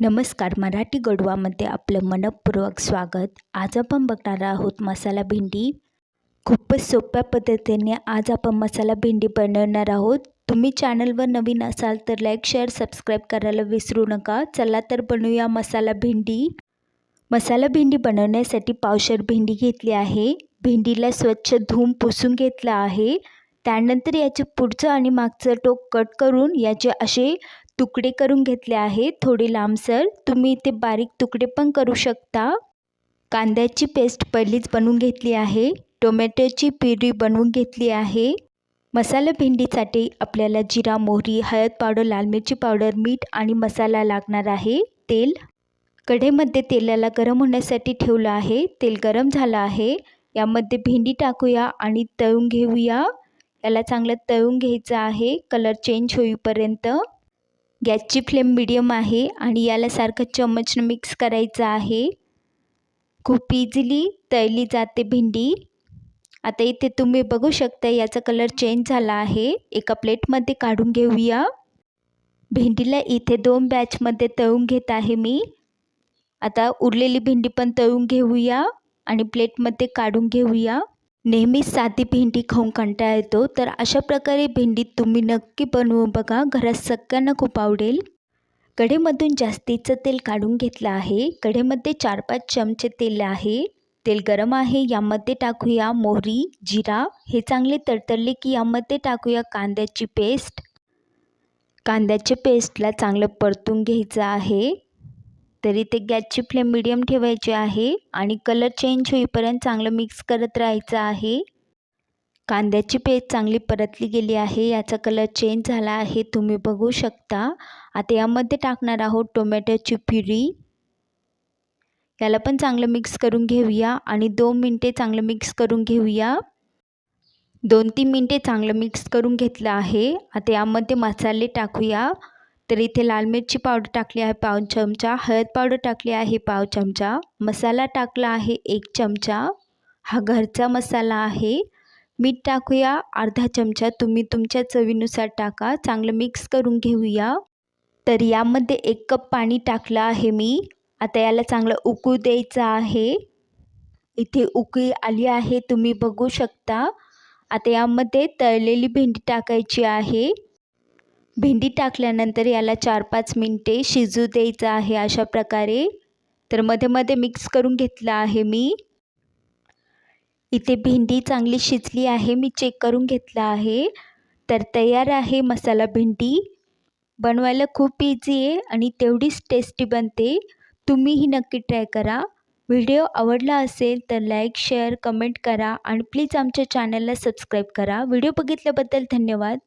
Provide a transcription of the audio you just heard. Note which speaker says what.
Speaker 1: नमस्कार मराठी गडवामध्ये आपलं मनपूर्वक स्वागत. आज आपण बघणार आहोत मसाला भेंडी. खूपच सोप्या पद्धतीने आज आपण मसाला भेंडी बनवणार आहोत. तुम्ही चॅनलवर नवीन असाल तर लाईक शेअर सबस्क्राईब करायला विसरू नका. चला तर बनवूया मसाला भेंडी. मसाला भेंडी बनवण्यासाठी पावशर भेंडी घेतली आहे. भेंडीला स्वच्छ धूम पुसून घेतलं आहे. त्यानंतर याचे पुढचं आणि मागचं टोक कट करून याचे असे तुकडे करून घेतले आहे थोडे लांबसर तुम्ही इथे बारीक तुकडे पण करू शकता. कांद्याची पेस्ट पहिलीच बनवून घेतली आहे. टोमॅटोची प्युरी बनवून घेतली आहे. मसाला भेंडीसाठी आपल्याला जिरा मोहरी हळद पावडर लाल मिरची पावडर मीठ आणि मसाला लागणार आहे. तेल. कढईमध्ये तेलाला गरम होण्यासाठी ठेवलं आहे. तेल गरम झालं आहे. यामध्ये भेंडी टाकूया आणि तळून घेऊया. याला चांगलं तळून घ्यायचं आहे. कलर चेंज होईपर्यंत. गॅसची फ्लेम मिडियम आहे आणि याला सारखं चम्मचनं मिक्स करायचं आहे. खूप इझिली तळली जाते भेंडी. आता इथे तुम्ही बघू शकता याचा कलर चेंज झाला आहे. एका प्लेटमध्ये काढून घेऊया. भेंडीला इथे दोन बॅचमध्ये तळून घेत आहे मी. आता उरलेली भेंडी पण तळून घेऊया आणि प्लेटमध्ये काढून घेऊया. नेहमीच साधी भेंडी खाऊन कंटाळा येतो. तर अशा प्रकारे भेंडी तुम्ही नक्की बनवून बघा. घरात सगळ्यांना खूप आवडेल. कढईमधून जास्तीचं तेल काढून घेतलं आहे. कढईमध्ये चार पाच चमचे तेल आहे. तेल गरम आहे. यामध्ये टाकूया मोहरी जिरा. हे चांगले तडतडले की यामध्ये टाकूया कांद्याची पेस्ट. कांद्याच्या पेस्टला चांगलं परतून घ्यायचं आहे. तरी ते गॅसची फ्लेम मिडियम ठेवायची आहे आणि कलर चेंज होईपर्यंत चांगलं मिक्स करत राहायचं आहे. कांद्याची पेस्ट चांगली परतली गेली आहे याचा कलर चेंज झाला आहे तुम्ही बघू शकता. आता यामध्ये टाकणार आहोत टोमॅटोची प्युरी. याला पण चांगलं मिक्स करून घेऊया आणि दोन मिनटे चांगलं मिक्स करून घेऊया. दोन तीन मिनटे चांगलं मिक्स करून घेतलं आहे. आता यामध्ये मसाले टाकूया. तर इथे लाल मिरची पावडर टाकली आहे पाव चमचा हळद पावडर टाकली आहे पाव चमचा मसाला टाकला आहे एक चमचा हा घरचा मसाला आहे. मीठ टाकूया अर्धा चमचा तुम्ही तुमच्या चवीनुसार टाका चांगलं मिक्स करून घेऊया. तर यामध्ये एक कप पाणी टाकलं आहे मी आता याला चांगलं उकळू द्यायचं आहे. इथे उकळी आली आहे तुम्ही बघू शकता. आता यामध्ये तळलेली भेंडी टाकायची आहे. भेंडी टाकल्यानंतर याला चार पाच मिनटे शिजू द्यायचं आहे अशा प्रकारे. तर मध्ये मध्ये मिक्स करून घेतलं आहे मी. इथे भेंडी चांगली शिजली आहे मी चेक करून घेतलं आहे. तर तयार आहे मसाला भेंडी. बनवायला खूप इझी आहे आणि तेवढीच टेस्टी बनते. तुम्हीही नक्की ट्राय करा. व्हिडिओ आवडला असेल तर लाईक शेअर कमेंट करा आणि प्लीज आमच्या चॅनलला सबस्क्राईब करा. व्हिडिओ बघितल्याबद्दल धन्यवाद.